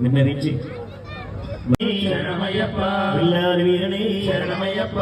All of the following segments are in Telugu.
విన్నవించి శరణమయ్యప్ప. శరణమయ్యప్ప.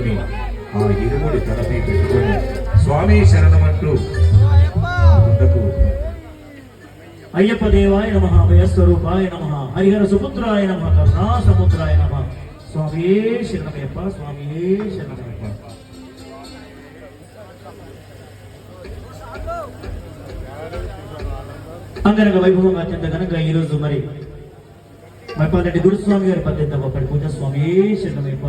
పాపమంత ఆ ఇరుముడి తలపై పెట్టుకొని స్వామి శరణమంటూ గుండకు అయ్యప్ప దేవాయ నమ భయస్వరూపాయ నమ హరిహర సుపుత్రాయ నమ కరుణా సముద్రాయ నమ. స్వామి శరణమయ్యప్ప స్వామి శరణమయ్యప్ప. అంగరంగ వైభవంగా అత్యంత కనుక ఈరోజు రోజు మరి మైపాలరెడ్డి గురుస్వామి గారి పద్దెనిమిదవ ఒకటి పూజ స్వామి శరణమయ్యప్ప.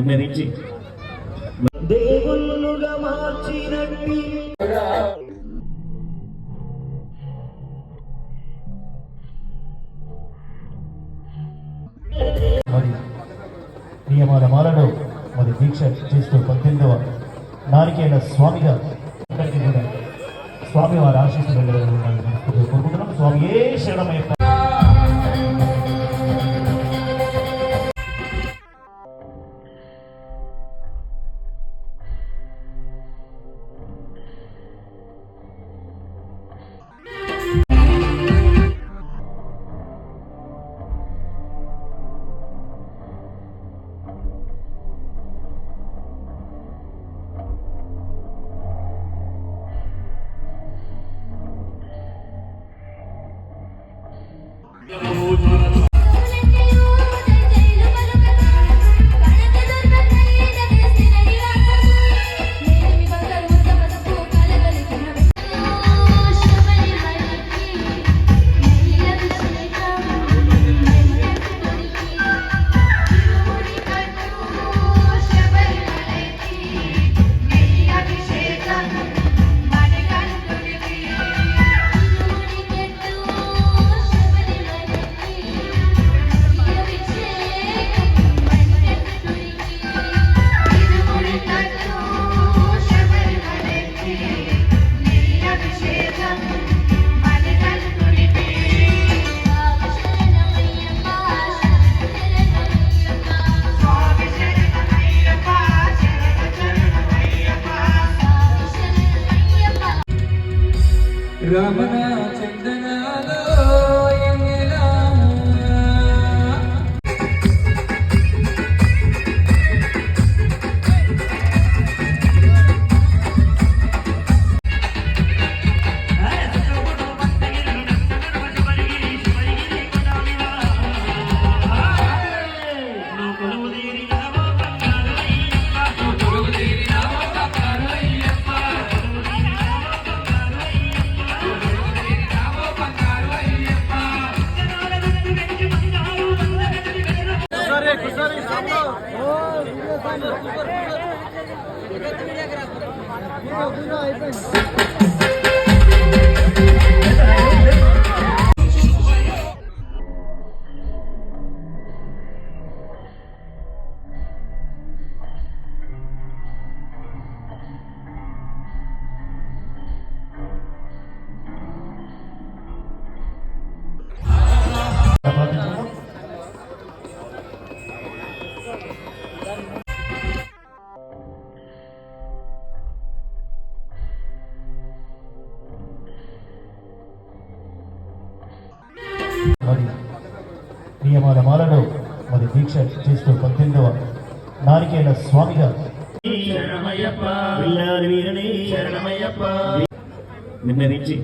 நிம்மதிச்சு நினைச்சு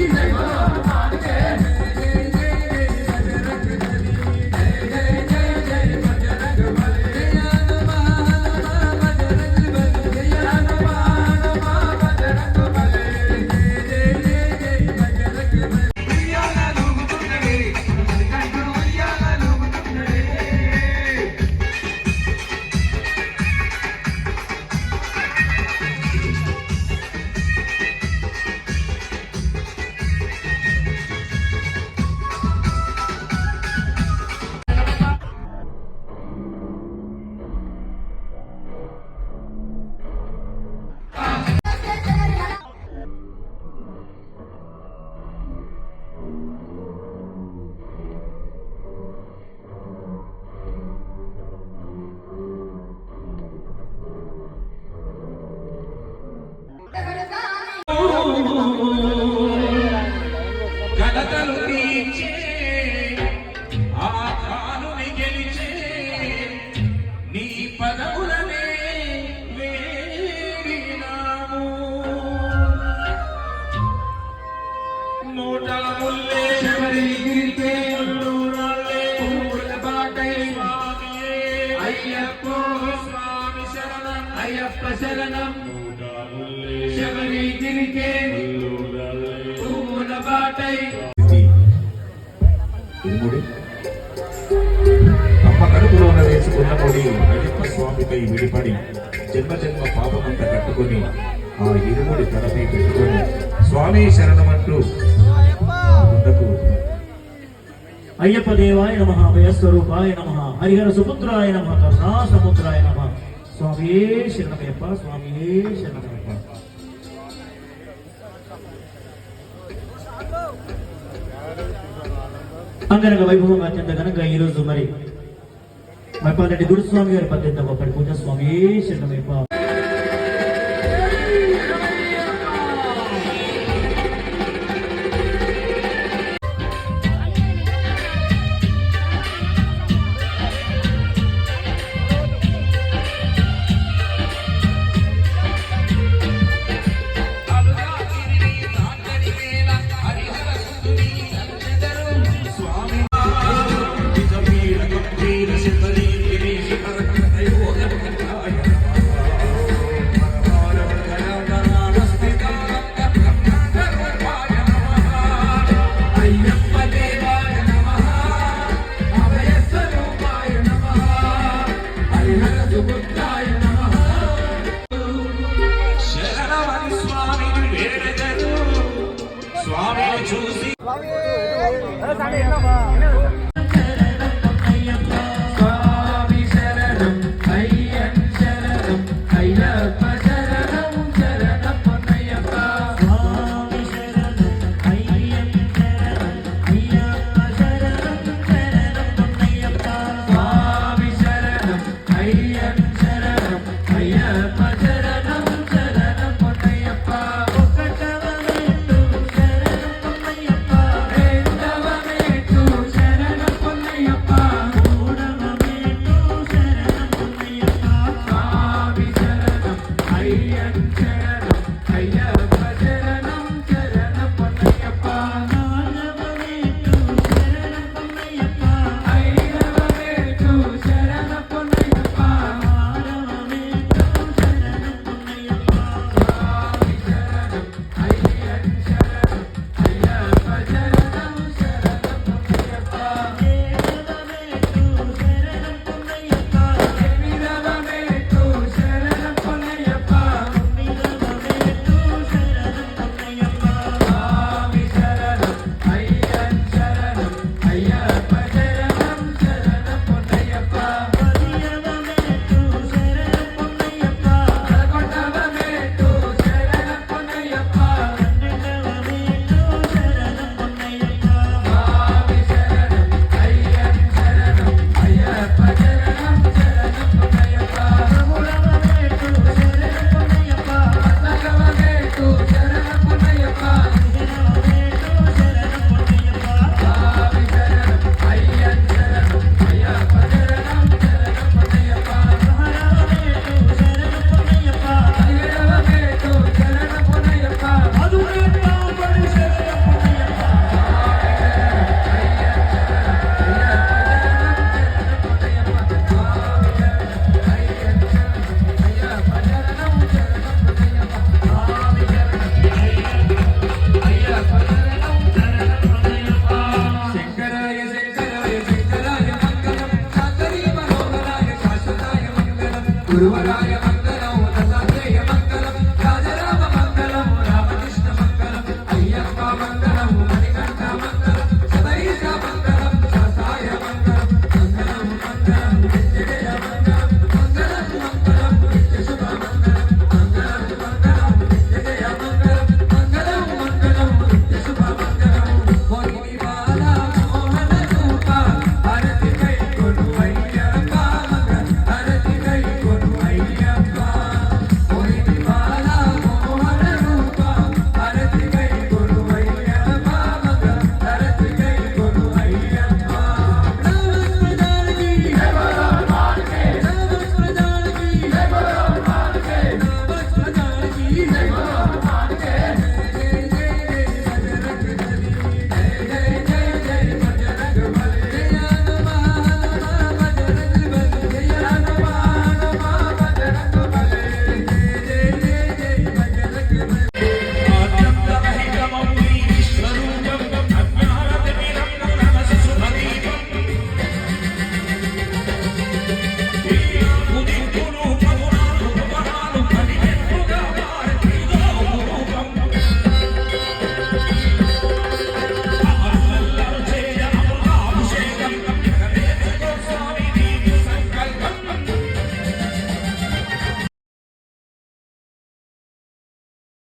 Amen. ఇరుముడి అమ్మ కడుపులోన వేసి ఉన్నముడి అయ్యప్ప స్వామిపై విడిపడి జన్మ జన్మ పాపమంతా కట్టుకుని ఆ ఇరుముడి తలపై పెట్టుకొని స్వామి శరణమంటూ ముందుకు అయ్యప్ప దేవాయ నమ వయస్వరూపాయ నమ హరిహర సుపుత్రాయ నమ కరుణా సముద్రాయ నమ. స్వామి శరణమయ్యప్ప స్వామి శరణమయ్య అంగరంగ వైభవంగా అత్యంత ఘనంగా ఈరోజు మరి మైపాల్ రెడ్డి గురుస్వామి గారి పద్దెంత ఒకటి పూజ స్వామి శరణమైపా